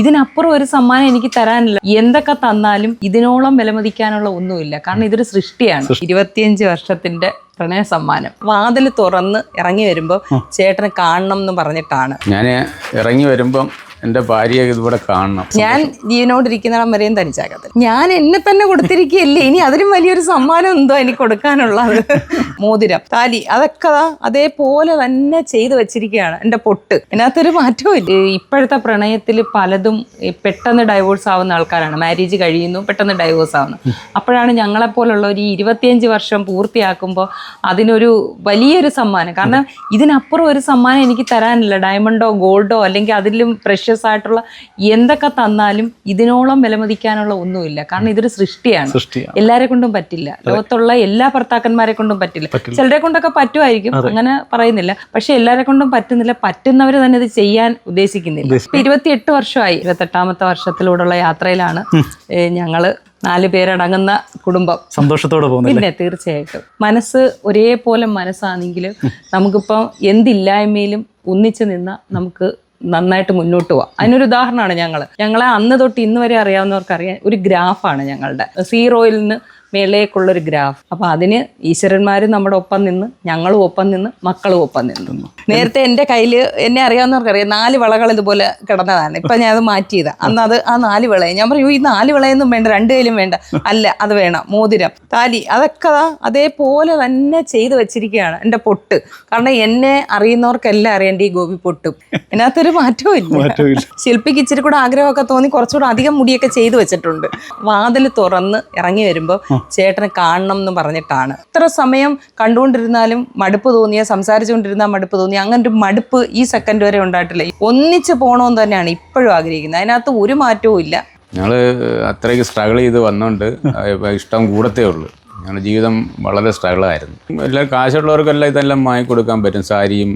ഇതിനപ്പുറം ഒരു സമ്മാനം എനിക്ക് തരാനില്ല. എന്തൊക്കെ തന്നാലും ഇതിനോളം വിലമതിക്കാനുള്ള ഒന്നുമില്ല. കാരണം ഇതൊരു സൃഷ്ടിയാണ്. ഇരുപത്തിയഞ്ച് വർഷത്തിന്റെ പ്രണയ സമ്മാനം. വാതിൽ തുറന്ന് ഇറങ്ങി വരുമ്പോൾ ചേട്ടനെ കാണണം എന്ന് പറഞ്ഞിട്ടാണ്. ഞാൻ ഇറങ്ങി വരുമ്പം എന്റെ ഭാര്യയെ ഇവിടെ കാണണം. ഞാൻ ജീവനോടിരിക്കുന്നിടം വരെയും തനിച്ചാകത്തില്ല. ഞാൻ എന്നെ തന്നെ കൊടുത്തിരിക്കുകയല്ലേ? ഇനി അതിലും വലിയൊരു സമ്മാനം എന്തോ എനിക്ക് കൊടുക്കാനുള്ളത്? മോതിരം താലി അതൊക്കെ അതേപോലെ തന്നെ ചെയ്തു വെച്ചിരിക്കുകയാണ് എന്റെ പൊട്ട്. ഇതിനകത്തൊരു മാറ്റവും ഇല്ല. ഇപ്പോഴത്തെ പ്രണയത്തിൽ പലതും പെട്ടെന്ന് ഡൈവോഴ്സ് ആവുന്ന ആൾക്കാരാണ്. മാരേജ് കഴിയുന്നു പെട്ടെന്ന് ഡൈവോഴ്സ് ആവുന്നു. അപ്പോഴാണ് ഞങ്ങളെപ്പോലുള്ള ഒരു ഇരുപത്തിയഞ്ച് വർഷം പൂർത്തിയാക്കുമ്പോൾ അതിനൊരു വലിയൊരു സമ്മാനം. കാരണം ഇതിനപ്പുറം ഒരു സമ്മാനം എനിക്ക് തരാനില്ല. ഡയമണ്ടോ ഗോൾഡോ അല്ലെങ്കിൽ അതിലും പ്രഷ്യസ് ആയിട്ടുള്ള എന്തൊക്കെ തന്നാലും ഇതിനോളം വിലമതിക്കാനുള്ള ഒന്നുമില്ല. കാരണം ഇതൊരു സൃഷ്ടിയാണ്. എല്ലാരെ കൊണ്ടും പറ്റില്ല. ലോകത്തുള്ള എല്ലാ ഭർത്താക്കന്മാരെ കൊണ്ടും പറ്റില്ല. ചിലരെ കൊണ്ടൊക്കെ പറ്റുമായിരിക്കും. അങ്ങനെ പറയുന്നില്ല. പക്ഷെ എല്ലാരെ കൊണ്ടും പറ്റുന്നില്ല. പറ്റുന്നവർ തന്നെ ഇത് ചെയ്യാൻ ഉദ്ദേശിക്കുന്നില്ല. ഇപ്പൊ ഇരുപത്തിയെട്ട് വർഷമായി ഇരുപത്തെട്ടാമത്തെ വർഷത്തിലൂടെയുള്ള യാത്രയിലാണ് ഞങ്ങൾ നാല് പേരടങ്ങുന്ന കുടുംബം. സന്തോഷത്തോടെ പോകുന്നു പിന്നെ തീർച്ചയായിട്ടും. മനസ്സ് ഒരേപോലെ മനസ്സാണെങ്കിൽ നമുക്കിപ്പം എന്തില്ലായ്മയിലും ഒന്നിച്ചു നിന്ന നമുക്ക് നന്നായിട്ട് മുന്നോട്ട് പോവാം. അതിനൊരു ഉദാഹരണമാണ് ഞങ്ങൾ ഞങ്ങളെ അന്ന് തൊട്ട് ഇന്ന് വരെ അറിയാവുന്നവർക്ക് അറിയാൻ ഒരു ഗ്രാഫാണ് ഞങ്ങളുടെ. സീറോയിൽ നിന്ന് മേലേക്കുള്ളൊരു ഗ്രാഫ്. അപ്പൊ അതിന് ഈശ്വരന്മാരും നമ്മുടെ ഒപ്പം നിന്ന് ഞങ്ങളും ഒപ്പം നിന്ന് മക്കളും ഒപ്പം നിന്നു. നേരത്തെ എന്റെ കയ്യിൽ എന്നെ അറിയാവുന്നവർക്ക് അറിയാം. നാല് വളകൾ ഇതുപോലെ കിടന്നതാണ്. ഇപ്പൊ ഞാൻ അത് മാറ്റിയതാ. അന്ന് അത് ആ നാല് വിളയെ ഞാൻ പറയൂ ഈ നാല് വിളയൊന്നും വേണ്ട രണ്ട് കയ്യിലും വേണ്ട. അല്ല അത് വേണം. മോതിരം താലി അതൊക്കെ അതേപോലെ തന്നെ ചെയ്തു വെച്ചിരിക്കുകയാണ് എന്റെ പൊട്ട്. കാരണം എന്നെ അറിയുന്നവർക്കെല്ലാം അറിയേണ്ട ഈ ഗോപി പൊട്ടും. ഇതിനകത്തൊരു മാറ്റവും ഇല്ല. ശില്പിക്ക് ഇച്ചിരി കൂടെ ആഗ്രഹമൊക്കെ തോന്നി കുറച്ചുകൂടെ അധികം മുടിയൊക്കെ ചെയ്തു വെച്ചിട്ടുണ്ട്. വാതിൽ തുറന്ന് ഇറങ്ങി വരുമ്പോൾ ചേട്ടനെ കാണണം എന്ന് പറഞ്ഞിട്ടാണ്. ഇത്ര സമയം കണ്ടുകൊണ്ടിരുന്നാലും മടുപ്പ് തോന്നിയ സംസാരിച്ചുകൊണ്ടിരുന്നാൽ മടുപ്പ് തോന്നിയ അങ്ങനെ ഒരു മടുപ്പ് ഈ സെക്കൻഡ് വരെ ഉണ്ടായിട്ടില്ല. ഒന്നിച്ച് പോകണമെന്ന് തന്നെയാണ് ഇപ്പോഴും ആഗ്രഹിക്കുന്നത്. അതിനകത്ത് ഒരു മാറ്റവും ഇല്ല. ഞങ്ങൾ അത്രയ്ക്ക് സ്ട്രഗിൾ ചെയ്ത് വന്നോണ്ട് ഇഷ്ടം കൂടത്തേ ഉള്ളൂ. ഞങ്ങളുടെ ജീവിതം വളരെ സ്ട്രഗിളായിരുന്നു എല്ലാം കാശുള്ളവർക്കെല്ലാം ഇതെല്ലാം വാങ്ങിക്കൊടുക്കാൻ പറ്റും. സാരിയും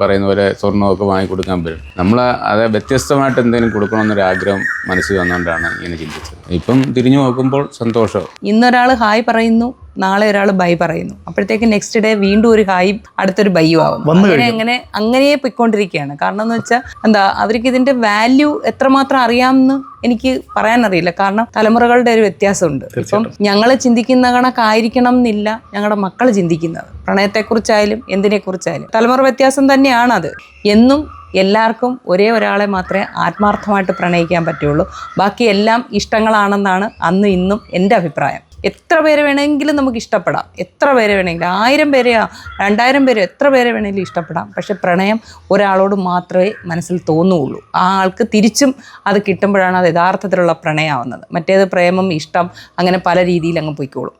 പറയുന്ന പോലെ സ്വർണമൊക്കെ വാങ്ങിക്കൊടുക്കാൻ പറ്റും. നമ്മൾ അത് വ്യത്യസ്തമായിട്ട് എന്തെങ്കിലും കൊടുക്കണമെന്നൊരു ആഗ്രഹം മനസ്സിൽ വന്നുകൊണ്ടാണ് ഇങ്ങനെ ചിന്തിച്ചത്. ഇപ്പം തിരിഞ്ഞു നോക്കുമ്പോൾ സന്തോഷം. ഇന്നൊരാൾ ഹായ് പറയുന്നു. നാളെ ഒരാൾ ബൈ പറയുന്നു. അപ്പോഴത്തേക്ക് നെക്സ്റ്റ് ഡേ വീണ്ടും ഒരു ഹായും അടുത്തൊരു ബൈയും ആവും. അങ്ങനെ അങ്ങനെ അങ്ങനെ പൊയ്ക്കൊണ്ടിരിക്കുകയാണ്. കാരണം എന്ന് വെച്ചാൽ എന്താ അവർക്ക് ഇതിന്റെ വാല്യൂ എത്രമാത്രം അറിയാമെന്ന് എനിക്ക് പറയാനറിയില്ല. കാരണം തലമുറകളുടെ ഒരു വ്യത്യാസമുണ്ട്. ഇപ്പം ഞങ്ങൾ ചിന്തിക്കുന്ന കണക്കായിരിക്കണം എന്നില്ല ഞങ്ങളുടെ മക്കൾ ചിന്തിക്കുന്നത്. പ്രണയത്തെക്കുറിച്ചായാലും എന്തിനെക്കുറിച്ചായാലും. തലമുറ വ്യത്യാസം തന്നെയാണ് അത് എന്നും എല്ലാവർക്കും ഒരേ ഒരാളെ മാത്രമേ ആത്മാർത്ഥമായിട്ട് പ്രണയിക്കാൻ പറ്റുള്ളൂ. ബാക്കി എല്ലാം ഇഷ്ടങ്ങളാണെന്നാണ് അന്നും ഇന്നും എന്റെ അഭിപ്രായം. എത്ര പേരെ വേണമെങ്കിലും നമുക്ക് ഇഷ്ടപ്പെടാം. എത്ര പേരെ വേണമെങ്കിലും ആയിരം പേരെയോ രണ്ടായിരം പേരോ എത്ര പേരെ വേണമെങ്കിലും ഇഷ്ടപ്പെടാം. പക്ഷെ പ്രണയം ഒരാളോട് മാത്രമേ മനസ്സിൽ തോന്നുകയുള്ളൂ ആ ആൾക്ക് തിരിച്ചും അത് കിട്ടുമ്പോഴാണ് അത് യഥാർത്ഥത്തിലുള്ള പ്രണയമാവുന്നത്. മറ്റേത് പ്രേമം ഇഷ്ടം അങ്ങനെ പല രീതിയിൽ അങ്ങ് പോയിക്കോളും.